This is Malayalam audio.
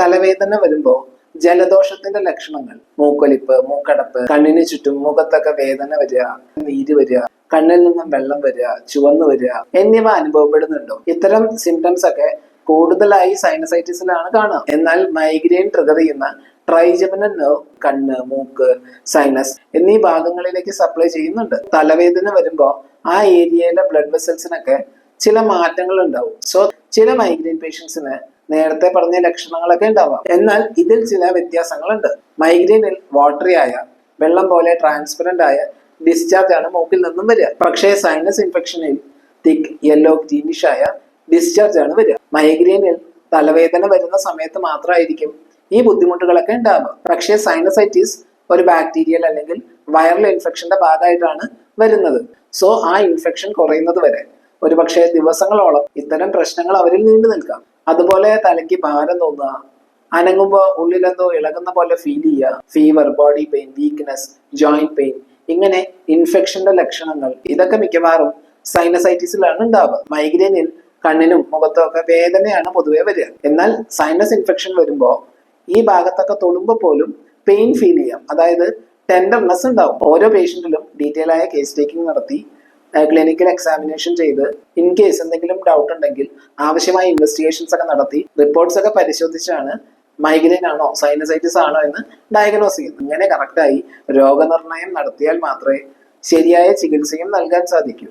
തലവേദന വരുമ്പോൾ ജലദോഷത്തിന്റെ ലക്ഷണങ്ങൾ. മൂക്കൊലിപ്പ് മൂക്കടപ്പ് കണ്ണിന് ചുറ്റും മുഖത്തൊക്കെ വേദന വരിക നീര് വരിക കണ്ണിൽ നിന്നും വെള്ളം വരിക ചുവന്നു വരിക എന്നിവ അനുഭവപ്പെടുന്നുണ്ടോ? ഇത്തരം സിംറ്റംസ് ഒക്കെ കൂടുതലായി സൈനസൈറ്റിസിലാണ് കാണുക. എന്നാൽ മൈഗ്രെയിൻ ട്രിഗർ ചെയ്യുന്ന ട്രൈജമിനൽ നെർവ് കണ്ണ് മൂക്ക് സൈനസ് എന്നീ ഭാഗങ്ങളിലേക്ക് സപ്ലൈ ചെയ്യുന്നുണ്ട്. തലവേദന വരുമ്പോൾ ആ ഏരിയയിലെ ബ്ലഡ് വെസൽസിനൊക്കെ ചില മാറ്റങ്ങൾ ഉണ്ടാവും സോ ചില മൈഗ്രെയിൻ പേഷ്യൻസിന് നേരത്തെ പറഞ്ഞ ലക്ഷണങ്ങളൊക്കെ ഉണ്ടാവാം. എന്നാൽ ഇതിൽ ചില വ്യത്യാസങ്ങളുണ്ട്. മൈഗ്രെയിനിൽ വാട്ടറി ആയ വെള്ളം പോലെ ട്രാൻസ്പെറന്റ് ആയ ഡിസ്ചാർജ് ആണ് മൂക്കിൽ നിന്നും വരിക. പക്ഷേ സൈനസ് ഇൻഫെക്ഷനിൽ തിക്ക് യെല്ലോ ഗ്രീനിഷ് ആയ ഡിസ്ചാർജ് ആണ് വരിക. മൈഗ്രെയിനിൽ തലവേദന വരുന്ന സമയത്ത് മാത്രമായിരിക്കും ഈ ബുദ്ധിമുട്ടുകളൊക്കെ ഉണ്ടാവുക. പക്ഷേ സൈനസൈറ്റിസ് ഒരു ബാക്ടീരിയൽ അല്ലെങ്കിൽ വൈറൽ ഇൻഫെക്ഷന്റെ ഭാഗമായിട്ടാണ് വരുന്നത്. സോ ആ ഇൻഫെക്ഷൻ കുറയുന്നത് വരെ ഒരുപക്ഷെ ദിവസങ്ങളോളം ഇത്തരം പ്രശ്നങ്ങൾ അവരിൽ നീണ്ടു നിൽക്കാം. അതുപോലെ തലയ്ക്ക് ഭാരം തോന്നുക. അനങ്ങുമ്പോൾ ഉള്ളിലെന്തോ ഇളകുന്ന പോലെ ഫീൽ ചെയ്യുക. Fever body pain weakness joint pain ഇങ്ങനെ ഇൻഫെക്ഷന്റെ ലക്ഷണങ്ങൾ. ഇതൊക്കെ മിക്കവാറും സൈനസൈറ്റിസിലാണ് ഉണ്ടാവുക. മൈഗ്രെയിനിൽ കണ്ണിനും മുഖത്തും ഒക്കെ വേദനയാണ് പൊതുവെ വരിക. എന്നാൽ സൈനസ് ഇൻഫെക്ഷൻ വരുമ്പോൾ ഈ ഭാഗത്തൊക്കെ തൊടുമ്പോൾ പോലും പെയിൻ ഫീൽ ചെയ്യാം. അതായത് ടെൻഡർനെസ് ഉണ്ടാവും. ഓരോ പേഷ്യന്റിലും ഡീറ്റെയിൽ ആയ കേസ് ടേക്കിംഗ് നടത്തി ക്ലിനിക്കൽ എക്സാമിനേഷൻ ചെയ്ത് ഇൻ കേസ് എന്തെങ്കിലും ഡൗട്ട് ഉണ്ടെങ്കിൽ ആവശ്യമായ ഇൻവെസ്റ്റിഗേഷൻസ് ഒക്കെ നടത്തി റിപ്പോർട്ട്സ് ഒക്കെ പരിശോധിച്ചാണ് മൈഗ്രെയിൻ ആണോ സൈനസൈറ്റിസ് ആണോ എന്ന് ഡയഗ്നോസ് ചെയ്യുന്നത്. ഇങ്ങനെ കറക്റ്റായി രോഗനിർണയം നടത്തിയാൽ മാത്രമേ ശരിയായ ചികിത്സയും നൽകാൻ സാധിക്കൂ.